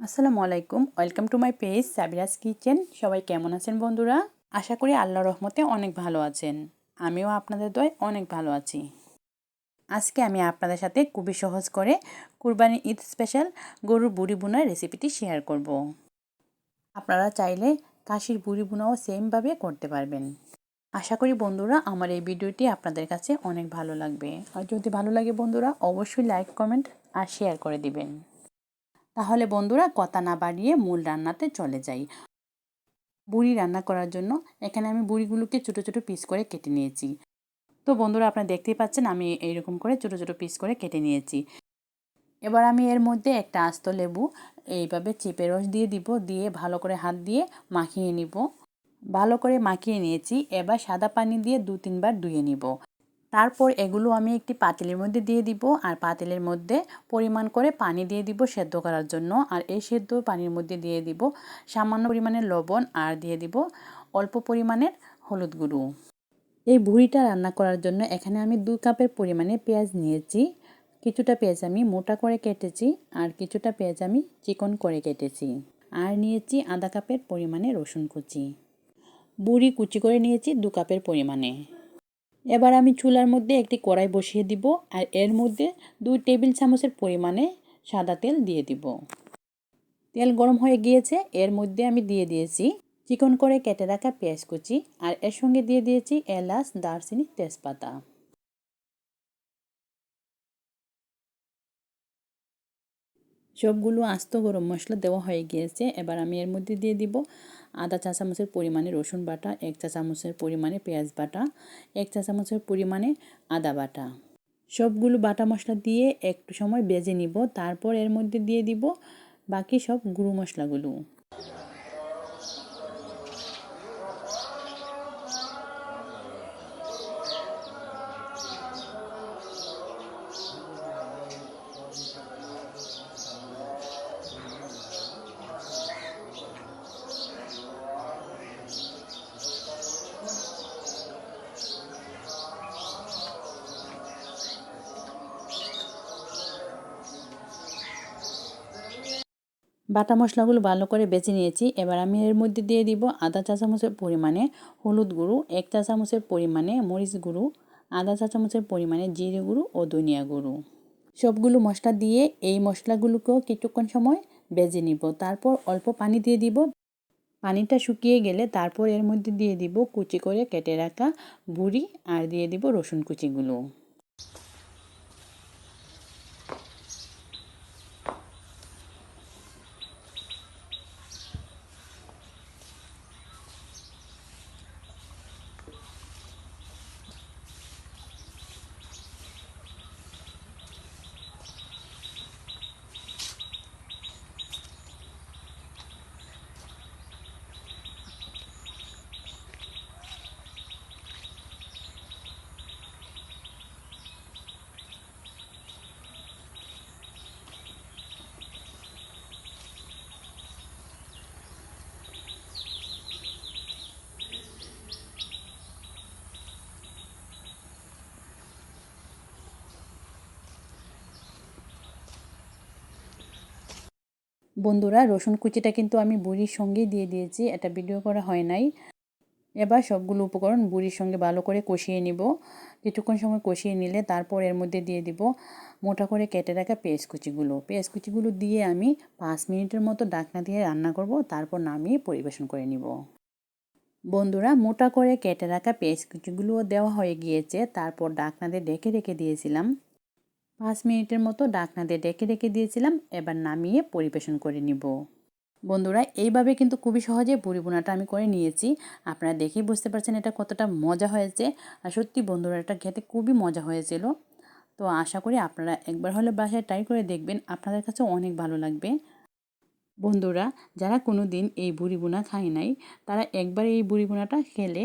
আসসালামু আলাইকুম। Welcome to my page Sabiraj kitchen সবাই কেমন আছেন বন্ধুরা? আশা করি আল্লাহ রহমতে অনেক ভালো আছেন। আমিও আপনাদের দয় অনেক ভালো আছি। আজকে আমি আপনাদের সাথে খুবই সহজ করে কুরবানি ঈদ স্পেশাল গরুর বুড়ি বোনার রেসিপিটি শেয়ার করব। আপনারা চাইলে কাশির বুড়ি বোনাও সেমভাবে করতে পারবেন। আশা করি বন্ধুরা, আমার এই ভিডিওটি আপনাদের কাছে অনেক ভালো লাগবে। আর যদি ভালো লাগে বন্ধুরা, অবশ্যই লাইক কমেন্ট আর শেয়ার করে দিবেন। তাহলে বন্ধুরা কথা না বাড়িয়ে মূল রান্নাতে চলে যাই। বুড়ি রান্না করার জন্য এখানে আমি বুড়িগুলোকে ছোটো ছোটো পিস করে কেটে নিয়েছি। তো বন্ধুরা আপনারা দেখতেই পাচ্ছেন আমি এইরকম করে ছোটো ছোটো পিস করে কেটে নিয়েছি। এবার আমি এর মধ্যে একটা আস্ত লেবু এইভাবে চেপে রস দিয়ে দিব, দিয়ে ভালো করে হাত দিয়ে মাখিয়ে নিব। ভালো করে মাখিয়ে নিয়েছি, এবার সাদা পানি দিয়ে দু তিনবার ধুয়ে নিব। তারপর এগুলো আমি একটি পাতিলের মধ্যে দিয়ে দিব আর পাতিলের মধ্যে পরিমাণ করে পানি দিয়ে দিব সেদ্ধ করার জন্য। আর এই সেদ্ধ পানির মধ্যে দিয়ে দিব সামান্য পরিমাণের লবণ আর দিয়ে দিব অল্প পরিমাণের হলুদ গুঁড়ো। এই ভুড়িটা রান্না করার জন্য এখানে আমি দু কাপের পরিমাণে পেঁয়াজ নিয়েছি। কিছুটা পেঁয়াজ আমি মোটা করে কেটেছি আর কিছুটা পেঁয়াজ আমি চিকন করে কেটেছি। আর নিয়েছি আধা কাপের পরিমাণে রসুন কুচি। বুড়ি কুচি করে নিয়েছি দু কাপের পরিমাণে। এবার আমি চুলার মধ্যে একটি কড়াই বসিয়ে দিব আর এর মধ্যে দুই টেবিল চামচের পরিমাণে সাদা তেল দিয়ে দিব। তেল গরম হয়ে গিয়েছে, এর মধ্যে আমি দিয়ে দিয়েছি চিকন করে কেটে রাখা পেঁয়াজ কুচি আর এর সঙ্গে দিয়ে দিয়েছি এলাচ, দারচিনি, তেজপাতা। সবগুলো আস্ত গরম মশলা দেওয়া হয়ে গিয়েছে, এবার আমি এর মধ্যে দিয়ে দিব আধা চা চামচের পরিমাণে রসুন বাটা, এক চা চামচের পরিমাণে পেঁয়াজ বাটা, এক চা চামচের পরিমাণে আদা বাটা। সবগুলো বাটা মশলা দিয়ে একটু সময় বেজে নিব, তারপর এর মধ্যে দিয়ে দিব বাকি সব গুঁড়ো মশলাগুলো। বাটা মশলাগুলো ভালো করে বেছে নিয়েছি। এবার আমি এর মধ্যে দিয়ে দিব আধা চা চামচের পরিমাণে হলুদ গুঁড়ো, এক চা চামচের পরিমাণে মরিচ গুঁড়ো, আধা চা চামচের পরিমাণে জিরে গুঁড়ো ও ধনিয়া গুঁড়ো। সবগুলো মশলা দিয়ে এই মশলাগুলোকেও কিছুক্ষণ সময় বেজে নিব। তারপর অল্প পানি দিয়ে দিব। পানিটা শুকিয়ে গেলে তারপর এর মধ্যে দিয়ে দিব কুচি করে কেটে রাখা বুড়ি আর দিয়ে দিব রসুন কুচিগুলো। বন্ধুরা, রসুন কুচিটা কিন্তু আমি বুড়ির সঙ্গেই দিয়ে দিয়েছি, এটা ভিডিও করা হয় নাই। এবার সবগুলো উপকরণ বুড়ির সঙ্গে ভালো করে কষিয়ে নিব। কিছুক্ষণ সময় কষিয়ে নিলে তারপর এর মধ্যে দিয়ে দিব মোটা করে কেটে রাখা পেঁয়াজ কুচিগুলো। পেঁয়াজ কুচিগুলো দিয়ে আমি পাঁচ মিনিটের মতো ডাকনা দিয়ে রান্না করব, তারপর নামিয়ে পরিবেশন করে নিব। বন্ধুরা, মোটা করে কেটে রাখা পেঁয়াজ কুচিগুলোও দেওয়া হয়ে গিয়েছে, তারপর ডাকনা দিয়ে ডেকে রেখে দিয়েছিলাম। পাঁচ মিনিটের মতো ডাকনা দিয়ে ডেকে ডেকে দিয়েছিলাম, এবার নামিয়ে পরিবেশন করে নিব। বন্ধুরা, এইভাবে কিন্তু খুবই সহজে বুড়ি বোনাটা আমি করে নিয়েছি। আপনারা দেখেই বুঝতে পারছেন এটা কতটা মজা হয়েছে। আর সত্যি বন্ধুরা, এটা খেতে খুবই মজা হয়েছিল। তো আশা করি আপনারা একবার হলে বাসায় ট্রাই করে দেখবেন, আপনাদের কাছে অনেক ভালো লাগবে। বন্ধুরা, যারা কোনো দিন এই বুড়ি বোনা খায় নাই, তারা একবার এই বুড়ি বোনাটা খেলে